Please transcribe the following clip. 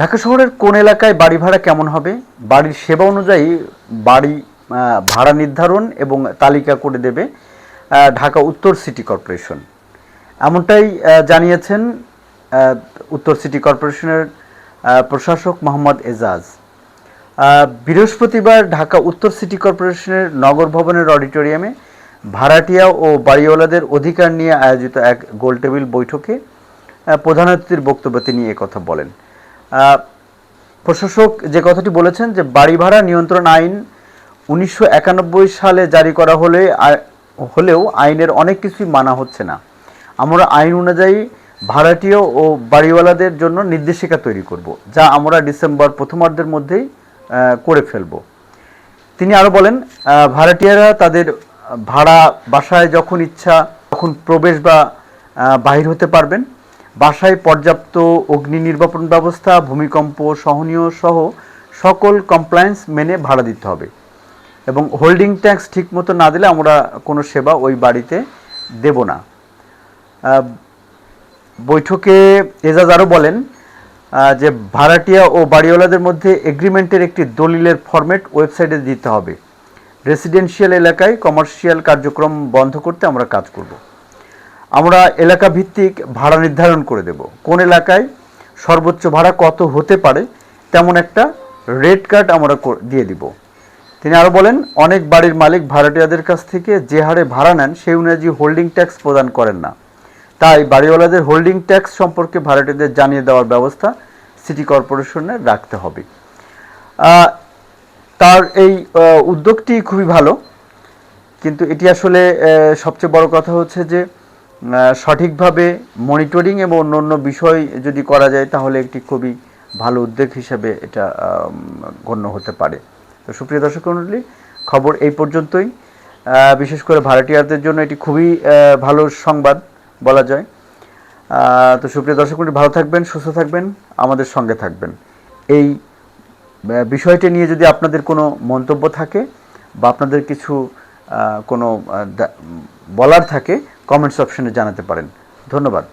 ঢাকা শহরের কোন এলাকায় বাড়ি ভাড়া কেমন হবে? বাড়ির সেবা অনুযায়ী বাড়ি ভাড়া নির্ধারণ এবং তালিকা করে দেবে ঢাকা উত্তর সিটি কর্পোরেশন। এমনটাই জানিয়েছেন উত্তর সিটি কর্পোরেশনের প্রশাসক মোহাম্মদ এজাজ। বৃহস্পতিবার ঢাকা উত্তর সিটি কর্পোরেশনের নগর ভবনের অডিটোরিয়ামে ভাড়াটিয়া ও বাড়িওয়ালাদের অধিকার নিয়ে আয়োজিত এক গোলটেবিল বৈঠকে প্রধান অতিথির বক্তব্য তিনি কথা বলেন। প্রশাসক যে কথাটি বলেছেন যে বাড়ি ভাড়া নিয়ন্ত্রণ আইন উনিশশো একানব্বই সালে জারি করা হলে হলেও আইনের অনেক কিছুই মানা হচ্ছে না। আমরা আইন অনুযায়ী ভাড়াটিয়া ও বাড়িওয়ালাদের জন্য নির্দেশিকা তৈরি করব, যা আমরা ডিসেম্বর প্রথমার্ধের মধ্যেই করে ফেলব। তিনি আরও বলেন ভাড়াটিয়ারা তাদের ভাড়া বাসায় যখন ইচ্ছা তখন প্রবেশ বা বাহির হতে পারবেন। বাসায় পর্যাপ্ত অগ্নি নির্বাপন ব্যবস্থা, ভূমিকম্প সহনীয় সহ সকল কমপ্লায়েন্স মেনে ভাড়া দিতে হবে। এবং হোল্ডিং ট্যাক্স ঠিকমতো না দিলে আমরা কোনো সেবা ওই বাড়িতে দেব না। বৈঠকে এজাজ আরও বলেন যে ভাড়াটিয়া ও বাড়িওয়ালাদের মধ্যে এগ্রিমেন্টের একটি দলিলের ফরম্যাট ওয়েবসাইটে দিতে হবে। রেসিডেন্সিয়াল এলাকায় কমার্শিয়াল কার্যক্রম বন্ধ করতে আমরা কাজ করব। আমরা এলাকা ভিত্তিক ভাড়া নির্ধারণ করে দেব। কোন এলাকায় সর্বোচ্চ ভাড়া কত হতে পারে তেমন একটা রেড কার্ড আমরা দিয়ে দিব। তিনি আরও বলেন, অনেক বাড়ির মালিক ভাড়াটিয়াদের কাছ থেকে যে হারে ভাড়া নেন সেই অনুযায়ী হোল্ডিং ট্যাক্স প্রদান করেন না। তাই বাড়িওয়ালাদের হোল্ডিং ট্যাক্স সম্পর্কে ভাড়াটিয়াদের জানিয়ে দেওয়ার ব্যবস্থা সিটি কর্পোরেশনে রাখতে হবে। তার এই উদ্যোগটি খুবই ভালো। কিন্তু এটি আসলে সবচেয়ে বড় কথা হচ্ছে যে সঠিকভাবে মনিটরিং এবং অন্য অন্য বিষয় যদি করা যায়, তাহলে একটি খুবই ভালো উদ্যোগ হিসেবে এটা গণ্য হতে পারে। তো সুপ্রিয় দর্শক মণ্ডলী খবর এই পর্যন্তই। বিশেষ করে ভাড়াটিয়ারদের জন্য এটি খুবই ভালো সংবাদ বলা যায়। তো সুপ্রিয় দর্শক মণ্ডলী ভালো থাকবেন, সুস্থ থাকবেন, আমাদের সঙ্গে থাকবেন। এই বিষয়টি নিয়ে যদি আপনাদের কোনো মন্তব্য থাকে বা আপনাদের কিছু কোনো বলার থাকে কমেন্টস অপশনে জানাতে পারেন। ধন্যবাদ।